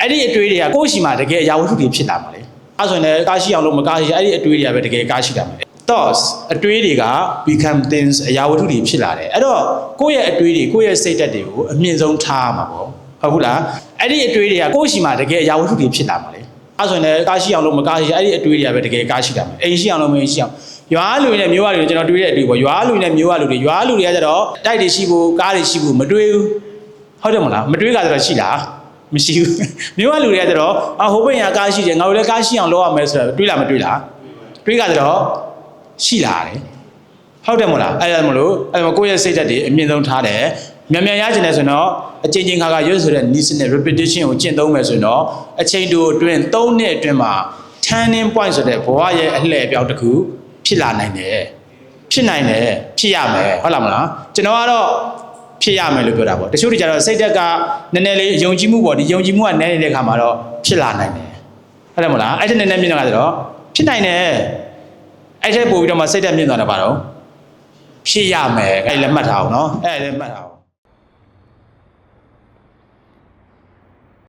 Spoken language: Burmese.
အဲ့ဒီအတွေးတွေကကိုယ့်ရှိမှတကယ်အရာဝတ္ထုတွေဖြစ်လာမှာလေအဲဆိုရင်လည်းကားရှိအောင်လို့မကားရှိအဲ့ဒီအတွေးတွေကပဲတကယ်ကားရှိတာမှာလေ thoughts အတွေးတွေက become things အရာဝတ္ထုတွေဖြစ်လာတယ်အဲ့တော့ကိုယ့်ရဲ့အတွေးတွေကိုယ့်ရဲ့စိတ်ဓာတ်တွေကိုအမြင့်ဆုံးထားရမှာပေါ့ဟုတ်ဘူးလားအဲ့ဒီအတွေးတွေကကိုယ့်ရှိမှတကယ်အရာဝတ္ထုတွေဖြစ်လာမှာလေအဲဆိုရင်လည်းကားရှိအောင်လို့မကားရှိအဲ့ဒီအတွေးတွေကပဲတကယ်ကားရှိတာမှာအိမ်ရှိအောင်လို့မအိမ်ရှိအောင်ရွာလူတွေနဲ့မျိုးရလူတွေကျွန်တော်တွေးတဲ့အတွေးပေါ့ရွာလူတွေနဲ့မျိုးရလူတွေရွာလူတွေကကျတော့တိုက်တွေရှိဖို့ကားတွေရှိဖို့မတွေးဘူးဟုတ်တယ်မလားမတွေးကြတော့ရှိလား မရှိဘူးမျိုးရလူတွေကကျတော့အဟိုဘက်ရကားရှိတယ်ငါတို့လည်းကားရှိအောင်လုပ်ရမယ်ဆိုတော့တွေးလားမတွေးလားတွေးကြတော့ရှိလာတယ်ဟုတ်တယ်မလားအဲ့ဒါမလို့အဲ့ဒါကိုယ့်ရဲ့စိတ်ဓာတ်တွေအမြင့်ဆုံးထားတယ်မြန်မြန်ရချင်တယ်ဆိုရင်တော့အချိန်ချင်းခါခါရွတ်ဆိုတဲ့ needs နဲ့ repetition ကိုကျင့်သုံးမယ်ဆိုရင်တော့အချိန်တိုအတွင်း၃နှစ်အတွင်းမှာ turning point ဆိုတဲ့ဘဝရဲ့အလှည့်အပြောင်းတစ်ခုဖြစ်လာနိုင်တယ်ဖြစ်နိုင်တယ်ဖြစ်ရမယ်ဟုတ်လားမလားကျွန်တော်ကတော့ ဖြစ်ရမယ်လို့ပြောတာပေါ့တချို့တွေကျတော့စိတ်ဓာတ်ကနည်းနည်းလေးယုံကြည်မှုပေါ့ဒီယုံကြည်မှုကနည်းနေတဲ့ခါမှာတော့ဖြစ်လာနိုင်တယ်ဟုတ်တယ်မလားအဲ့ဒါနည်းနည်းမြင်တော့ဆိုတော့ဖြစ်နိုင်တယ်အဲ့ထက်ပို့ပြီးတော့မှစိတ်ဓာတ်မြင်သွားတာပါတော့ဖြစ်ရမယ်အဲ့ဒါလည်းမှတ်ထားအောင်နော်အဲ့ဒါလည်းမှတ်ထားအောင်